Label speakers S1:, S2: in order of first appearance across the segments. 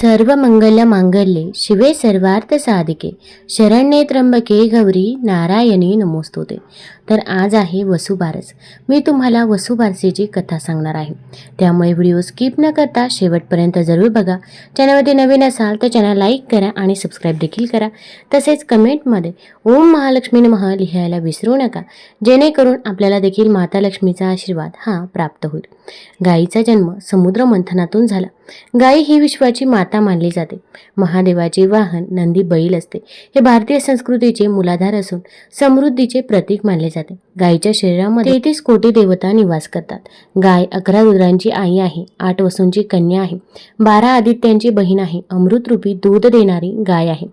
S1: ಸರ್ವಮಂಗಲ ಮಾಂಗಲ್ಯೆ. ಶಿವೇ ಸರ್ವಾರ್ಥ ಸಾಧಿಕೆ. ಶರಣ್ಯೇ ತ್ರಂಬಕೆ ಗೌರಿ ನಾರಾಯಣಿ ನಮೋಸ್ತುತೆ. तर आज आहे वसुबारस. मी तुम्हाला वसुबारसेची कथा सांगणार आहे. त्यामुळे व्हिडिओ स्किप न करता शेवटपर्यंत जरूर बघा. चॅनलवरती नवीन असाल तर चॅनल लाईक करा आणि सबस्क्राईब देखील करा. तसेच कमेंटमध्ये ओम महालक्ष्मी नमः लिहायला विसरू नका. जेणेकरून आपल्याला देखील माता लक्ष्मीचा आशीर्वाद हा प्राप्त होईल. गायीचा जन्म समुद्र मंथनातून झाला. गायी ही विश्वाची माता मानली जाते. महादेवाचे वाहन नंदी बैल असते. हे भारतीय संस्कृतीचे मूलाधार असून समृद्धीचे प्रतीक मानले जाते. गायीच्या शरीरामध्ये तेहतीस कोटी देवता निवास करतात. गाय अकरा रुद्रांची आई आहे. आठ वसूंची कन्या आहे. बारा आदित्यांची बहीण आहे. अमृतरूपी दूध देणारी गाय आहे.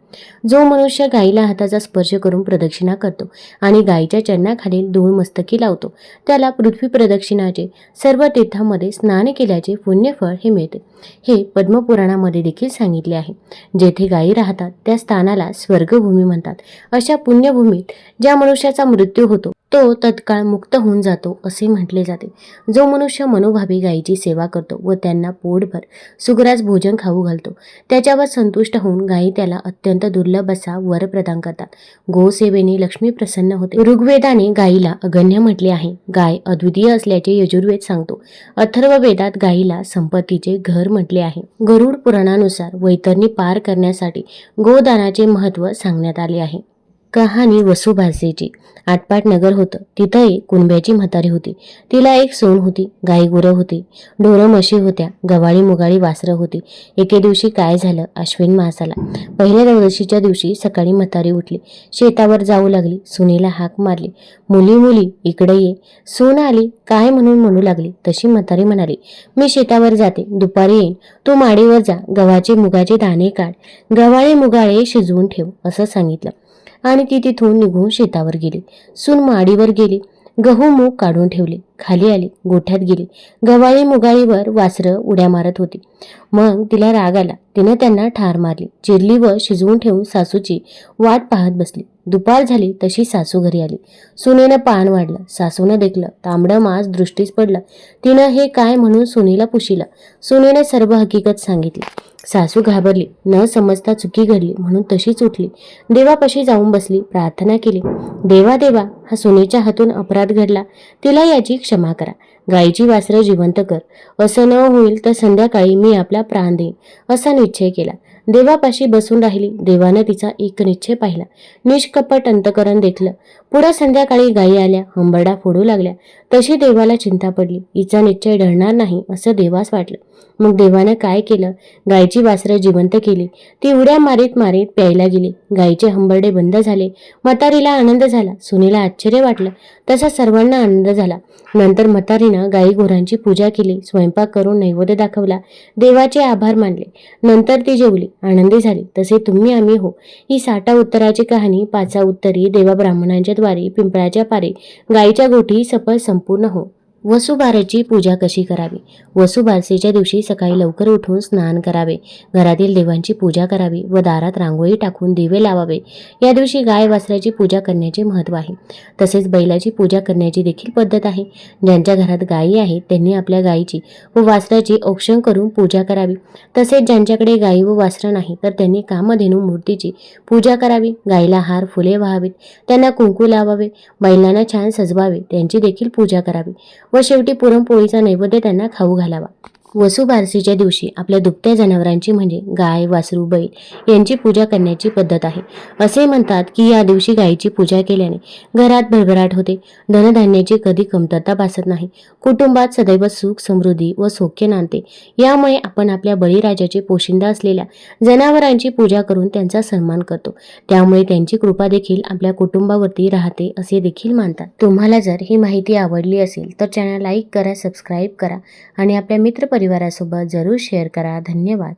S1: जो मनुष्य गायीला हाताचा स्पर्श करून प्रदक्षिणा करतो आणि गायीच्या चरणाखालील धूळ मस्तकी लावतो. त्याला पृथ्वी प्रदक्षिणाचे सर्व तीर्थामध्ये स्नान केल्याचे पुण्यफळ हे मिळते. हे पद्मपुराणामध्ये देखील सांगितले आहे. जेथे गायी राहतात त्या स्थानाला स्वर्गभूमी म्हणतात. अशा पुण्यभूमीत ज्या मनुष्याचा मृत्यू होतो तो तत्काळ मुक्त होऊन जातो असे म्हटले जाते. जो मनुष्य मनोभावी गायीची सेवा करतो व त्यांना पोटभर सुग्रास भोजन खाऊ घालतो त्याच्यावर संतुष्ट होऊन गायी त्याला अत्यंत दुर्लभ असा वर प्रदान करतात. गोसेवेने लक्ष्मी प्रसन्न होते. ऋग्वेदाने गायीला अगण्य म्हटले आहे. गाय अद्वितीय असल्याचे यजुर्वेद सांगतो. अथर्व वेदात गायीला संपत्तीचे घर म्हटले आहे. गरुड पुराणानुसार वैतरणी पार करण्यासाठी गोदानाचे महत्त्व सांगण्यात आले आहे. कहाणी वसुभासेची आटपाट नगर होतं. तिथं एक कुणब्याची म्हातारी होती. तिला एक सोन होती. गाई गुरं होती. ढोरं म्हशी होत्या. गवाळी मुगाळी वासरं होती. एके दिवशी काय झालं? अश्विन मासाला. पहिल्या नवदशीच्या दिवशी सकाळी म्हातारी उठली. शेतावर जाऊ लागली. सुनेला हाक मारली. मुली मुली इकडे ये. सून आली. काय म्हणून म्हणू लागली? तशी म्हातारी म्हणाली. मी शेतावर जाते. दुपारी येईन. तू माडीवर जा. गव्हाचे मुगाचे दाणे काढ. गव्हाळे मुगाळे शिजवून ठेव असं सांगितलं. आणि ती तिथून निघून शेतावर गेली. सून माडीवर गेली. गहू मूग काढून ठेवले. खाली आली. गोठ्यात गेली. गवाळी मुगाळीवर वासरं उड्या मारत होती. मग तिला राग आला. तिनं त्यांना ठार मारली. चिरली व शिजवून ठेवून सासूची वाट पाहत बसली. दुपार झाली तशी सासू घरी आली. सुनेनं पान वाढलं. सासूनं देखलं. तांबडं मांस दृष्टीस पडलं. तिनं हे काय म्हणून सुनेला पुशिलं? सुनेनं सर्व हकीकत सांगितली. सासू घाबरली न समजता चुकी घडली म्हणून तशीच उठली. देवापाशी जाऊन बसली प्रार्थना केली. देवा देवा हा सुनेच्या हातून अपराध घडला. तिला याची क्षमा करा. गायीची वासरं जिवंत कर. असं न होईल तर संध्याकाळी मी आपला प्राण देईन असा निश्चय केला. देवापाशी बसून राहिली. देवानं तिचा एक निश्चय पाहिला. निष्कपट अंतकरण देखलं. पुढं संध्याकाळी गायी आल्या. हंबरडा फोडू लागल्या. तशी देवाला चिंता पडली. हिचा निश्चय ढळणार नाही असं देवास वाटलं. मग देवानं काय केलं? गायची वासरं जिवंत केली. ती उड्या मारीत मारीत प्यायला गेली. गायीचे हंबरडे बंद झाले. म्हातारीला आनंद झाला. सुनीला आश्चर्य वाटलं. तसा सर्वांना आनंद झाला. नंतर म्हातारीनं गायी गुरांची पूजा केली. स्वयंपाक करून नैवेद्य दाखवला. देवाचे आभार मानले. नंतर ती जेवली. आनंदी झाली. तसे तुम्ही आम्ही हो. ही साठा उत्तराची कहाणी पाचा उत्तरी देवा ब्राह्मणांच्या द्वारे पिंपळाच्या पारे गायीच्या गोठी सफल संपूर्ण हो. वसुबारची पूजा कशी करावी? वसुबारसेच्या दिवशी सकाळी लवकर उठून स्नान करावे. घरातील देवांची पूजा करावी व दारात रांगोळी टाकून दिवे लावावे. या दिवशी गाय वासराची पूजा करण्याचे महत्त्व आहे. तसेच बैलाची पूजा करण्याची देखील पद्धत आहे. ज्यांच्या घरात गायी आहेत त्यांनी आपल्या गायीची व वासराची औक्षण करून पूजा करावी. तसेच ज्यांच्याकडे गायी व वासरं नाही तर त्यांनी कामधेनू मूर्तीची पूजा करावी. गायीला हार फुले व्हावीत त्यांना कुंकू लावावे बैलांना छान सजवावे त्यांची देखील पूजा करावी. व शेवटी पुरणपोळीचा नैवेद्य त्यांना खाऊ घालावा. वसुबारसीच्या दिवशी आपल्या दुभत्या जनावरांची म्हणजे गाय वासरू बैल यांची पूजा करण्याची पद्धत आहे. असे म्हणतात की या दिवशी गायीची पूजा केल्याने घरात भरभराट होते. धनधान्याची कधी कमतरता भासत नाही. कुटुंबात सदैव सुख समृद्धी व सौख्य नांदते. यामुळे आपण आपल्या बळीराजाचे पोशिंदा असलेल्या जनावरांची पूजा करून त्यांचा सन्मान करतो. त्यामुळे त्यांची कृपा देखील आपल्या कुटुंबावरती राहते असे देखील मानतात. तुम्हाला जर ही माहिती आवडली असेल तर चॅनल लाईक करा सबस्क्राईब करा आणि आपल्या परिवारासोबत जरूर शेअर करा. धन्यवाद.